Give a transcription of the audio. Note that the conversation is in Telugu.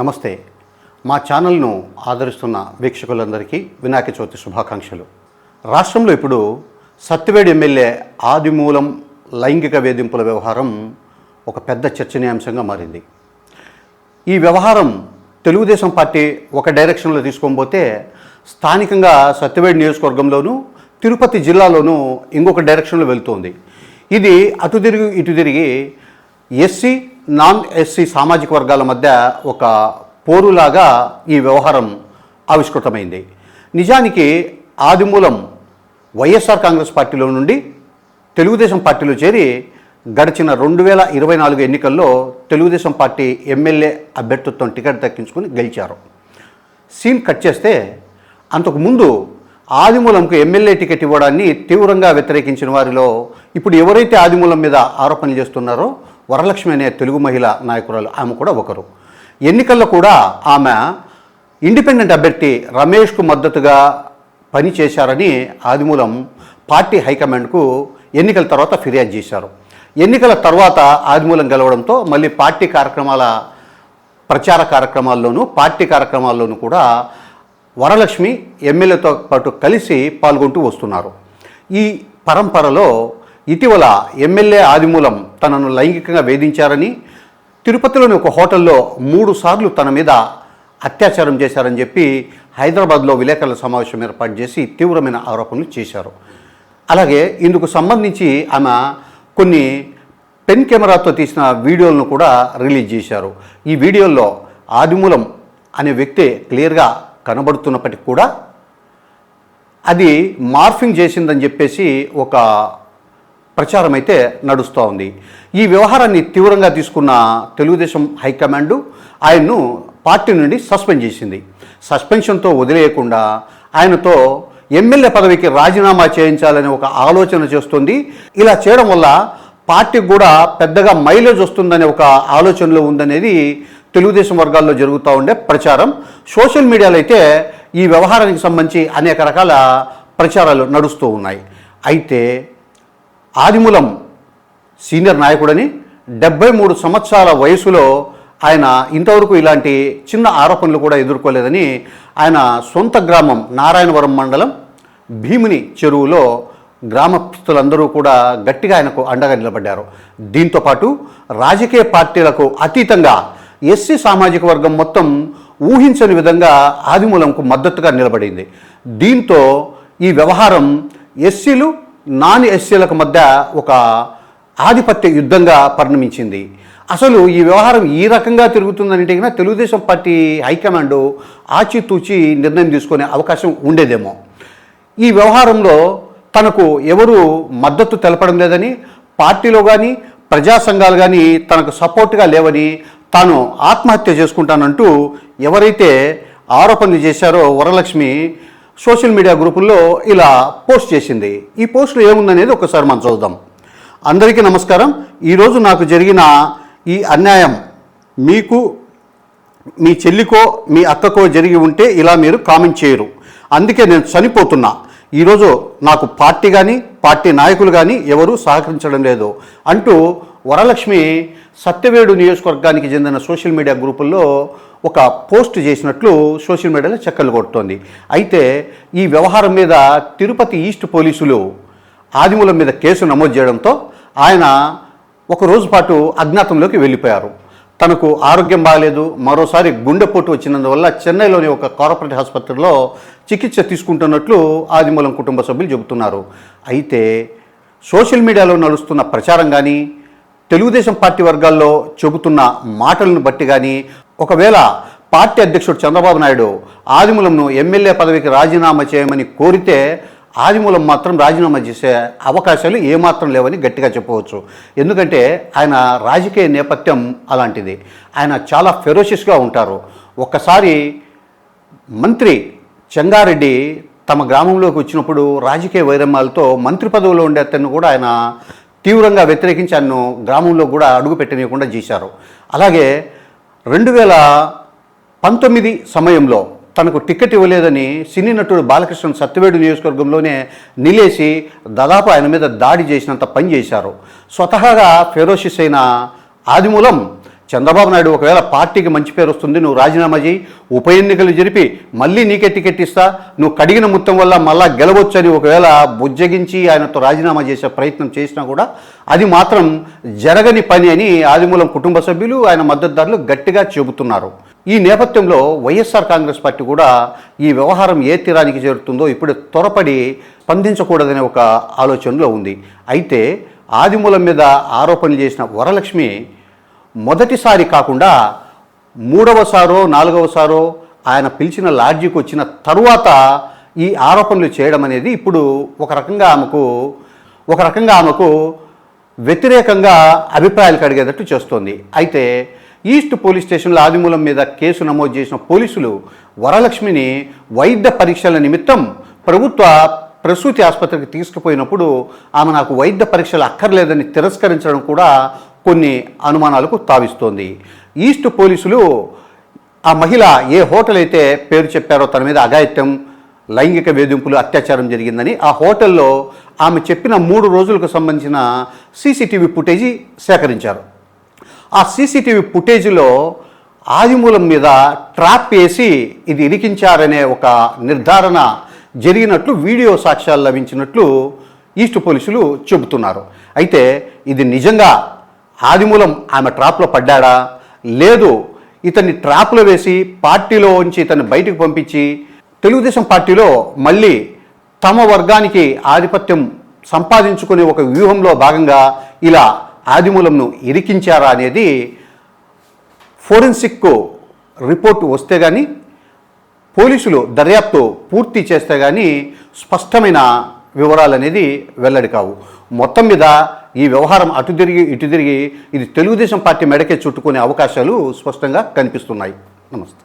నమస్తే. మా ఛానల్ను ఆదరిస్తున్న వీక్షకులందరికీ వినాయక చవితి శుభాకాంక్షలు. రాష్ట్రంలో ఇప్పుడు సత్యవేడి ఎమ్మెల్యే ఆదిమూలం లైంగిక వేధింపుల వ్యవహారం ఒక పెద్ద చర్చనీయాంశంగా మారింది. ఈ వ్యవహారం తెలుగుదేశం పార్టీ ఒక డైరెక్షన్లో తీసుకోబోతే స్థానికంగా సత్యవేడి నియోజకవర్గంలోనూ తిరుపతి జిల్లాలోనూ ఇంకొక డైరెక్షన్లో వెళ్తోంది. ఇది అటు తిరిగి ఇటు తిరిగి ఎస్సీ నాన్ ఎస్సీ సామాజిక వర్గాల మధ్య ఒక పోరులాగా ఈ వ్యవహారం ఆవిష్కృతమైంది. నిజానికి ఆదిమూలం వైఎస్ఆర్ కాంగ్రెస్ పార్టీలో నుండి తెలుగుదేశం పార్టీలో చేరి గడిచిన రెండు వేల ఇరవై నాలుగు ఎన్నికల్లో తెలుగుదేశం పార్టీ ఎమ్మెల్యే అభ్యర్థిత్వం టికెట్ దక్కించుకుని గెలిచారు. సీన్ కట్ చేస్తే అంతకుముందు ఆదిమూలంకు ఎమ్మెల్యే టికెట్ ఇవ్వడాన్ని తీవ్రంగా వ్యతిరేకించిన వారిలో ఇప్పుడు ఎవరైతే ఆదిమూలం మీద ఆరోపణలు చేస్తున్నారో వరలక్ష్మి అనే తెలుగు మహిళ నాయకురాలు ఆమె కూడా ఒకరు. ఎన్నికల్లో కూడా ఆమె ఇండిపెండెంట్ అభ్యర్థి రమేష్కు మద్దతుగా పనిచేశారని ఆదిమూలం పార్టీ హైకమాండ్కు ఎన్నికల తర్వాత ఫిర్యాదు చేశారు. ఎన్నికల తర్వాత ఆదిమూలం గెలవడంతో మళ్ళీ పార్టీ కార్యక్రమాల ప్రచార కార్యక్రమాల్లోనూ పార్టీ కార్యక్రమాల్లోనూ కూడా వరలక్ష్మి ఎమ్మెల్యేతో పాటు కలిసి పాల్గొంటూ వస్తున్నారు. ఈ పరంపరలో ఇటీవల ఎమ్మెల్యే ఆదిమూలం తనను లైంగికంగా వేధించారని తిరుపతిలోని ఒక హోటల్లో మూడు సార్లు తన మీద అత్యాచారం చేశారని చెప్పి హైదరాబాద్లో విలేకరుల సమావేశం ఏర్పాటు చేసి తీవ్రమైన ఆరోపణలు చేశారు. అలాగే ఇందుకు సంబంధించి ఆమె కొన్ని పెన్ కెమెరాతో తీసిన వీడియోలను కూడా రిలీజ్ చేశారు. ఈ వీడియోల్లో ఆదిమూలం అనే వ్యక్తి క్లియర్గా కనబడుతున్నప్పటికీ కూడా అది మార్ఫింగ్ చేసిందని చెప్పేసి ఒక ప్రచారం అయితే నడుస్తూ ఉంది. ఈ వ్యవహారాన్ని తీవ్రంగా తీసుకున్న తెలుగుదేశం హైకమాండ్ ఆయన్ను పార్టీ నుండి సస్పెండ్ చేసింది. సస్పెన్షన్తో వదిలేయకుండా ఆయనతో ఎమ్మెల్యే పదవికి రాజీనామా చేయించాలనే ఒక ఆలోచన చేస్తుంది. ఇలా చేయడం వల్ల పార్టీకి కూడా పెద్దగా మైలేజ్ వస్తుందనే ఒక ఆలోచనలో ఉందనేది తెలుగుదేశం వర్గాల్లో జరుగుతూ ఉండే ప్రచారం. సోషల్ మీడియాలో అయితే ఈ వ్యవహారానికి సంబంధించి అనేక రకాల ప్రచారాలు నడుస్తూ ఉన్నాయి. అయితే ఆదిమూలం సీనియర్ నాయకుడని డెబ్బై మూడు సంవత్సరాల వయసులో ఆయన ఇంతవరకు ఇలాంటి చిన్న ఆరోపణలు కూడా ఎదుర్కోలేదని ఆయన సొంత గ్రామం నారాయణవరం మండలం భీముని చెరువులో గ్రామస్తులందరూ కూడా గట్టిగా ఆయనకు అండగా నిలబడ్డారు. దీంతోపాటు రాజకీయ పార్టీలకు అతీతంగా ఎస్సీ సామాజిక వర్గం మొత్తం ఊహించని విధంగా ఆదిమూలంకు మద్దతుగా నిలబడింది. దీంతో ఈ వ్యవహారం ఎస్సీలు నాన్ ఎస్సీలకు మధ్య ఒక ఆధిపత్య యుద్ధంగా పరిణమించింది. అసలు ఈ వ్యవహారం ఈ రకంగా తిరుగుతుందంటే తెలుగుదేశం పార్టీ హైకమాండ్ ఆచితూచి నిర్ణయం తీసుకునే అవకాశం ఉండేదేమో. ఈ వ్యవహారంలో తనకు ఎవరు మద్దతు తెలపడం లేదని పార్టీలో కానీ ప్రజా సంఘాలు కానీ తనకు సపోర్ట్గా లేవని తాను ఆత్మహత్య చేసుకుంటానంటూ ఎవరైతే ఆరోపణలు చేశారో వరలక్ష్మి సోషల్ మీడియా గ్రూపుల్లో ఇలా పోస్ట్ చేసింది. ఈ పోస్ట్లో ఏముందనేది ఒకసారి మనం చూద్దాం. అందరికీ నమస్కారం. ఈరోజు నాకు జరిగిన ఈ అన్యాయం మీకు మీ చెల్లికో మీ అక్కకో జరిగి ఉంటే ఇలా మీరు కామెంట్ చేయరు. అందుకే నేను చనిపోతున్నా. ఈరోజు నాకు పార్టీ కానీ పార్టీ నాయకులు కానీ ఎవరూ సహకరించడం లేదు అంటూ వరలక్ష్మి సత్యవేడు నియోజకవర్గానికి చెందిన సోషల్ మీడియా గ్రూపుల్లో ఒక పోస్ట్ చేసినట్లు సోషల్ మీడియాలో చక్కర్లు కొడుతోంది. అయితే ఈ వ్యవహారం మీద తిరుపతి ఈస్ట్ పోలీసులు ఆదిమూలం మీద కేసు నమోదు చేయడంతో ఆయన ఒక రోజు పాటు అజ్ఞాతంలోకి వెళ్ళిపోయారు. తనకు ఆరోగ్యం బాగాలేదు. మరోసారి గుండెపోటు వచ్చినందువల్ల చెన్నైలోని ఒక కార్పొరేట్ ఆసుపత్రిలో చికిత్స తీసుకుంటున్నట్లు ఆదిమూలం కుటుంబ సభ్యులు చెబుతున్నారు. అయితే సోషల్ మీడియాలో నడుస్తున్న ప్రచారం కానీ తెలుగుదేశం పార్టీ వర్గాల్లో చెబుతున్న మాటలను బట్టి కానీ ఒకవేళ పార్టీ అధ్యక్షుడు చంద్రబాబు నాయుడు ఆదిమూలంను ఎమ్మెల్యే పదవికి రాజీనామా చేయమని కోరితే ఆదిమూలం మాత్రం రాజీనామా చేసే అవకాశాలు ఏమాత్రం లేవని గట్టిగా చెప్పవచ్చు. ఎందుకంటే ఆయన రాజకీయ నేపథ్యం అలాంటిది. ఆయన చాలా ఫెరోషియస్గా ఉంటారు. ఒక్కసారి మంత్రి చెంగారెడ్డి తమ గ్రామంలోకి వచ్చినప్పుడు రాజకీయ వైరమ్యాలతో మంత్రి పదవిలో ఉండే అతన్ని కూడా ఆయన తీవ్రంగా వ్యతిరేకించి ఆయన్ను గ్రామంలో కూడా అడుగు పెట్టనీయకుండా చేశారు. అలాగే రెండు వేల పంతొమ్మిది సమయంలో తనకు టికెట్ ఇవ్వలేదని సినీ నటుడు బాలకృష్ణ సత్యవేడు నియోజకవర్గంలోనే నిలేసి దాదాపు ఆయన మీద దాడి చేసినంత పని చేశారు. స్వతహాగా ఫెరోషిస్ అయిన ఆదిమూలం చంద్రబాబు నాయుడు ఒకవేళ పార్టీకి మంచి పేరు వస్తుంది నువ్వు రాజీనామా చేయి ఉప ఎన్నికలు జరిపి మళ్ళీ నీకే టికెట్ ఇస్తా నువ్వు కడిగిన మొత్తం వల్ల మళ్ళా గెలవచ్చని ఒకవేళ బుజ్జగించి ఆయనతో రాజీనామా చేసే ప్రయత్నం చేసినా కూడా అది మాత్రం జరగని పని అని ఆదిమూలం కుటుంబ సభ్యులు ఆయన మద్దతుదారులు గట్టిగా చెబుతున్నారు. ఈ నేపథ్యంలో వైఎస్ఆర్ కాంగ్రెస్ పార్టీ కూడా ఈ వ్యవహారం ఏ తీరానికి చేరుతుందో ఇప్పుడు త్వరపడి స్పందించకూడదనే ఒక ఆలోచనలో ఉంది. అయితే ఆదిమూలం మీద ఆరోపణలు చేసిన వరలక్ష్మి మొదటిసారి కాకుండా మూడవసారో నాలుగవసారో ఆయన పిలిచిన లాడ్జికి వచ్చిన తరువాత ఈ ఆరోపణలు చేయడం అనేది ఇప్పుడు ఒక రకంగా ఆమెకు ఒక రకంగా ఆమెకు వ్యతిరేకంగా అభిప్రాయాలు కడిగేటట్టు చేస్తోంది. అయితే ఈస్ట్ పోలీస్ స్టేషన్లో ఆదిమూలం మీద కేసు నమోదు చేసిన పోలీసులు వరలక్ష్మిని వైద్య పరీక్షల నిమిత్తం ప్రభుత్వ ప్రసూతి ఆసుపత్రికి తీసుకుపోయినప్పుడు ఆమె నాకు వైద్య పరీక్షలు అక్కర్లేదని తిరస్కరించడం కూడా కొన్ని అనుమానాలకు తావిస్తోంది. ఈస్ట్ పోలీసులు ఆ మహిళ ఏ హోటల్ అయితే పేరు చెప్పారో తన మీద అఘాయిత్యం లైంగిక వేధింపులు అత్యాచారం జరిగిందని ఆ హోటల్లో ఆమె చెప్పిన మూడు రోజులకు సంబంధించిన సీసీటీవీ ఫుటేజీ సేకరించారు. ఆ సీసీటీవీ ఫుటేజీలో ఆదిమూలం మీద ట్రాప్ వేసి ఇది ఇరికించారనే ఒక నిర్ధారణ జరిగినట్లు వీడియో సాక్ష్యాలు లభించినట్లు ఈస్ట్ పోలీసులు చెబుతున్నారు. అయితే ఇది నిజంగా ఆదిమూలం ఆమె ట్రాప్లో పడ్డాడా? లేదు. ఇతన్ని ట్రాప్లో వేసి పార్టీలో ఉంచి ఇతన్ని బయటకు పంపించి తెలుగుదేశం పార్టీలో మళ్ళీ తమ వర్గానికి ఆధిపత్యం సంపాదించుకునే ఒక వ్యూహంలో భాగంగా ఇలా ఆదిమూలంను ఇరికించారా అనేది ఫోరెన్సిక్ రిపోర్ట్ వస్తే కానీ పోలీసులు దర్యాప్తు పూర్తి చేస్తే కానీ స్పష్టమైన వివరాలు అనేది వెల్లడి కావు మొత్తం మీద ఈ వ్యవహారం అటు తిరిగి ఇటు తిరిగి ఇది తెలుగుదేశం పార్టీ మెడకే చుట్టుకునే అవకాశాలు స్పష్టంగా కనిపిస్తున్నాయి. నమస్తే.